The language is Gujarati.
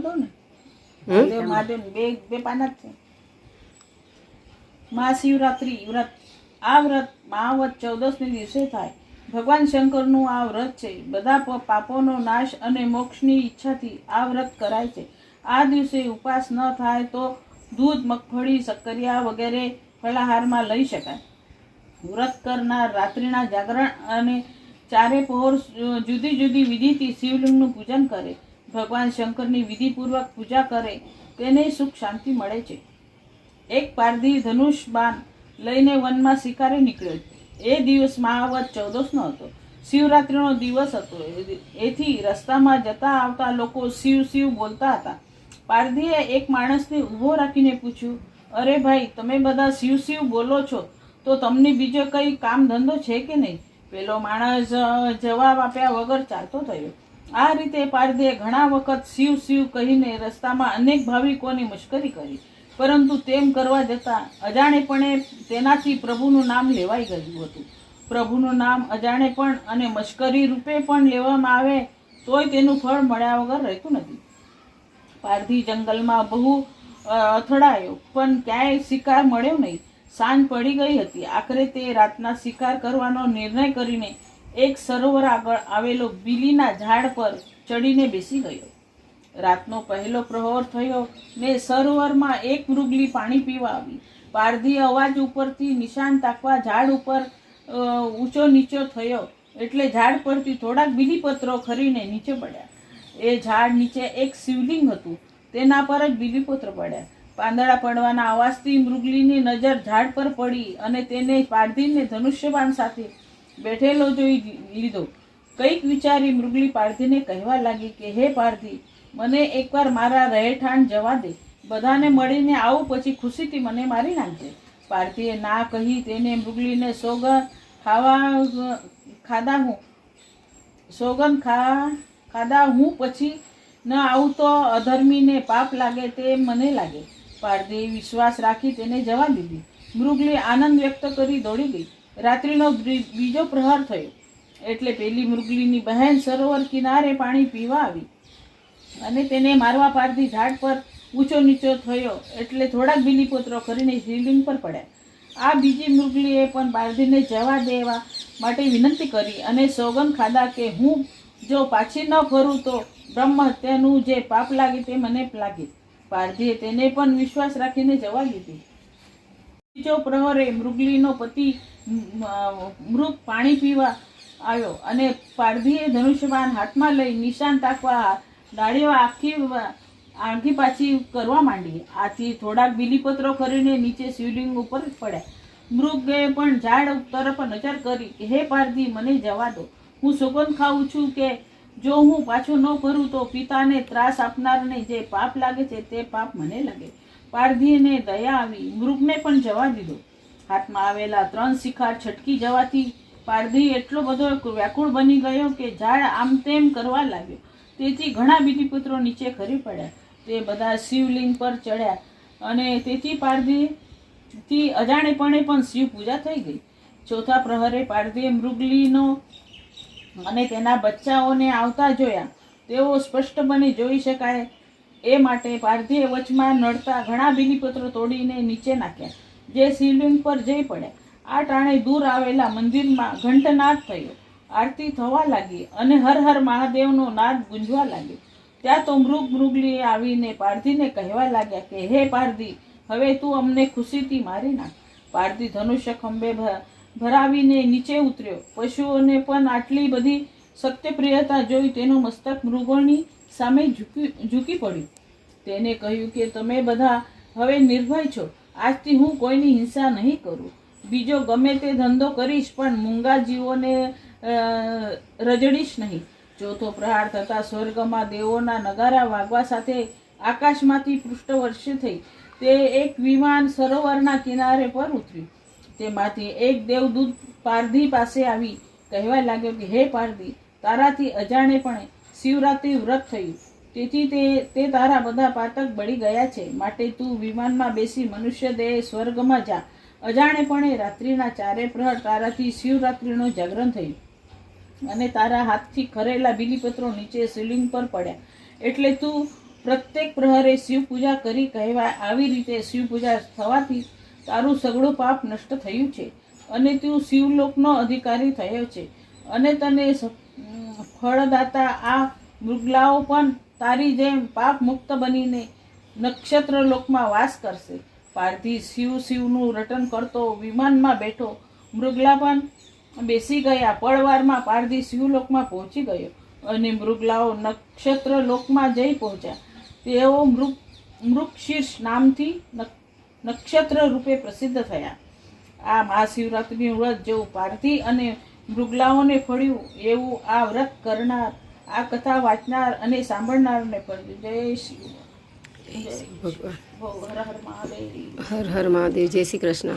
હતો ને? મહાદેવ મહાદેવ બે બે પાના જ છે. મહાશિવરાત્રિ વ્રત. આ વ્રત મહાવત ચૌદસને દિવસે થાય. ભગવાન શંકરનું આ વ્રત છે. બધા પાપોનો નાશ અને મોક્ષની ઈચ્છાથી આ વ્રત કરાય છે. આ દિવસે ઉપવાસ ન થાય તો દૂધ મગફળી શક્કરિયા વગેરે ફળાહારમાં લઈ શકાય. વ્રત કરનાર રાત્રિના જાગરણ અને ચારે પહોર જુદી જુદી વિધિથી શિવલિંગનું પૂજન કરે. ભગવાન શંકરની વિધિપૂર્વક પૂજા કરે, તેને સુખ શાંતિ મળે છે. એક પારધી ધનુષ બાણ લઈને વનમાં શિકારે નીકળ્યો. એ દિવસ મહાવત ચૌદસનો હતો. શિવરાત્રિનો દિવસ હતો. એથી રસ્તામાં જતા આવતા લોકો શિવ શિવ બોલતા હતા. પારધીએ એક માણસને ઊભો રાખીને પૂછ્યું, અરે ભાઈ, તમે બધા શિવ શિવ બોલો છો? તો તમને બીજો કંઈ કામ ધંધો છે કે નહીં? પેલો માણસ જવાબ આપ્યા વગર ચાલતો થયો. આ રીતે પારધીએ ઘણા વખત શિવ શિવ કહીને રસ્તામાં અનેક ભાવિકોની મુશ્કેલી કરી. પરંતુ તેમ કરવા જતાં અજાણેપણે તેનાથી પ્રભુનું નામ લેવાઈ ગયું હતું. પ્રભુનું નામ અજાણે પણ અને મશ્કરી રૂપે પણ લેવામાં આવે તોય તેનું ફળ મળ્યા વગર રહેતું નથી. પારધી જંગલમાં બહુ અથડાયો, પણ ક્યાંય શિકાર મળ્યો નહીં. સાંજ પડી ગઈ હતી. આખરે તે રાતના શિકાર કરવાનો નિર્ણય કરીને એક સરોવર આગળ આવેલો બીલીના ઝાડ પર ચડીને બેસી ગયો. રાતનો પહેલો પ્રહર થયો ને સરોવરમાં એક મૃગલી પાણી પીવા આવી. પારધી અવાજ ઉપરથી નિશાન તાકવા ઝાડ ઉપર ઊંચો નીચો થયો એટલે ઝાડ પરથી થોડાક બીલીપત્રો ખરીને નીચે પડ્યા. એ ઝાડ નીચે એક શિવલિંગ હતું. તેના પર જ બીલીપત્ર પડ્યા. પાંદડા પડવાના અવાજથી મૃગલીની નજર ઝાડ પર પડી અને તેને પારધીને ધનુષ્યબાણ સાથે બેઠેલો જોઈ લીધો. કંઈક વિચારી મૃગલી પારધીને કહેવા લાગી કે, હે પારધી મને એકવાર મારા રહેઠાણ જવા દે. બધાને મળીને આવું પછી ખુશીથી મને મારી નાખજે. પારધીએ ના કહી તેને મૃગલીને સોગન ખાવા ખાધા હું. સોગન ખા ખાધા હું પછી ન આવું તો અધર્મીને પાપ લાગે તે મને લાગે. પારધીએ વિશ્વાસ રાખી તેને જવા દીધી. મૃગલી આનંદ વ્યક્ત કરી દોડી ગઈ. રાત્રિનો બીજો પ્રહાર થયો. એટલે પેલી મૃગલીની બહેન સરોવર કિનારે પાણી પીવા આવી. અને તેને મારવા પારથી ઝાડ પર ઊંચો નીચો થયો. એટલે થોડાક બિલીપોત્રો કરીને શિવલિંગ પર પડ્યા. આ બીજી મૃગલીએ પણ બારધીને જવા દેવા માટે વિનંતી કરી અને સોગન ખાધા કે હું જો પાછી ન ફરું તો બ્રહ્મ હત્યાનું જે પાપ લાગે તે મને લાગે. પારધીએ તેને પણ વિશ્વાસ રાખીને જવા દીધી. બીજો પ્રહરે મૃગલીનો પતિ મૃગ પાણી પીવા આવ્યો અને પારધીએ ધનુષ્યબાણ હાથમાં લઈ નિશાન તાકવા ડાળીઓ આખી આંખી પાછી કરવા માંડી. આથી થોડાક બીલીપત્રો કરીને નીચે શિવલિંગ ઉપર પડ્યા. મૃગે પણ ઝાડ તરફ નજર કરી કે, હે પારધી, મને જવા દો. હું સુગંધ ખાઉં છું કે, જો હું પાછો ન કરું તો પિતાને ત્રાસ આપનારને જે પાપ લાગે છે તે પાપ મને લાગે. પારધીને દયા આવી મૃગને પણ જવા દીધો. હાથમાં આવેલા ત્રણ શિખાર છટકી જવાથી પારધી એટલો બધો વ્યાકુળ બની ગયો કે ઝાડ આમ તેમ કરવા લાગ્યો. તેથી ઘણા બીટીપુત્રો નીચે ખરી પડ્યા. તે બધા શિવલિંગ પર ચડ્યા અને તેથી પારધીથી અજાણેપણે પણ શિવ પૂજા થઈ ગઈ. ચોથા પ્રહરે પારધીએ મૃગલીનો અને તેના બચ્ચાઓને આવતા જોયા. તેઓ સ્પષ્ટપણે જોઈ શકાય એ માટે પારધીએ વચમાં નડતા ઘણા બીલીપત્રો તોડીને નીચે નાખ્યા. જે શિવલિંગ પર જઈ પડ્યા. આ ટાણે દૂર આવેલા મંદિરમાં ઘંટનાદ થયો. આરતી થવા લાગી અને હર હર મહાદેવનો નાદ ગુંજવા લાગ્યો. ત્યાં તો મૃગ મૃગલીએ આવીને પારધીને કહેવા લાગ્યા કે, હે પારધી, હવે તું અમને ખુશીથી મારી નાખ. પારધી ધનુષ્ય ખંભે ભરાવીને નીચે ઉતર્યો. પશુઓને પણ આટલી બધી સત્યપ્રિયતા જોઈ તેનું મસ્તક મૃગોની સામે ઝૂકી ઝૂકી પડ્યું. તેને કહ્યું કે, તમે બધા હવે નિર્ભય છો. આજથી હું કોઈની હિંસા નહીં કરું. બીજો ગમે તે ધંધો કરીશ, પણ મૂંગા જીવોને રજડીશ નહીં. ચોથો પ્રહાર થતાં સ્વર્ગમાં દેવોના નગારા વાગવા સાથે આકાશમાંથી પૃષ્ઠવર્ષ થઈ. તે એક વિમાન સરોવરના કિનારે પર ઉતર્યું. તેમાંથી એક દેવદૂત પારધી પાસે આવી. કહેવા લાગ્યો કે, હે પારધી તારાથી અજાણેપણે શિવરાત્રિ વ્રત થયું. તેથી તે તે તારા બધા પાતક બળી ગયા છે. માટે તું વિમાનમાં બેસી મનુષ્ય દેહ સ્વર્ગમાં જા. અજાણેપણે રાત્રિના ચારે પ્રહર તારાથી શિવરાત્રિનું જાગરણ થયું. અને તારા હાથથી ખરેલા બીલીપત્રો નીચે શિવલિંગ પર પડ્યા. એટલે તું પ્રત્યેક પ્રહરે શિવ પૂજા કરી કહેવાય આવી રીતે શિવ પૂજા થવાથી તારું સગળું પાપ નષ્ટ થયું છે. અને તું શિવલોકનો અધિકારી થયો છે. અને તને ફળદાતા આ મૃગલાઓ પણ તારી જેમ પાપ મુક્ત બનીને નક્ષત્ર લોકમાં વાસ કરશે. પારધી શિવ શિવનું રટન કરતો વિમાનમાં બેઠો. મૃગલા પણ બેસી ગયા. પળવારમાં પારધી શિવલોકમાં પહોંચી ગયો અને મૃગલાઓ નક્ષત્ર લોકમાં જઈ પહોંચ્યા. તેઓ મૃગ, મૃગશીર્ષ નામથી નક- નક્ષત્ર રૂપે પ્રસિદ્ધ થયા. આ મહાશિવરાત્રિનું વ્રત જેવું પારધી અને મૃગલાઓને ફળ્યું. એવું આ વ્રત કરનાર આ કથા વાંચનાર અને સાંભળનારને ફળ્યું જય જય ભગવાન. હર હર મહાદેવ. હર હર મહાદેવ. જય શ્રી કૃષ્ણ.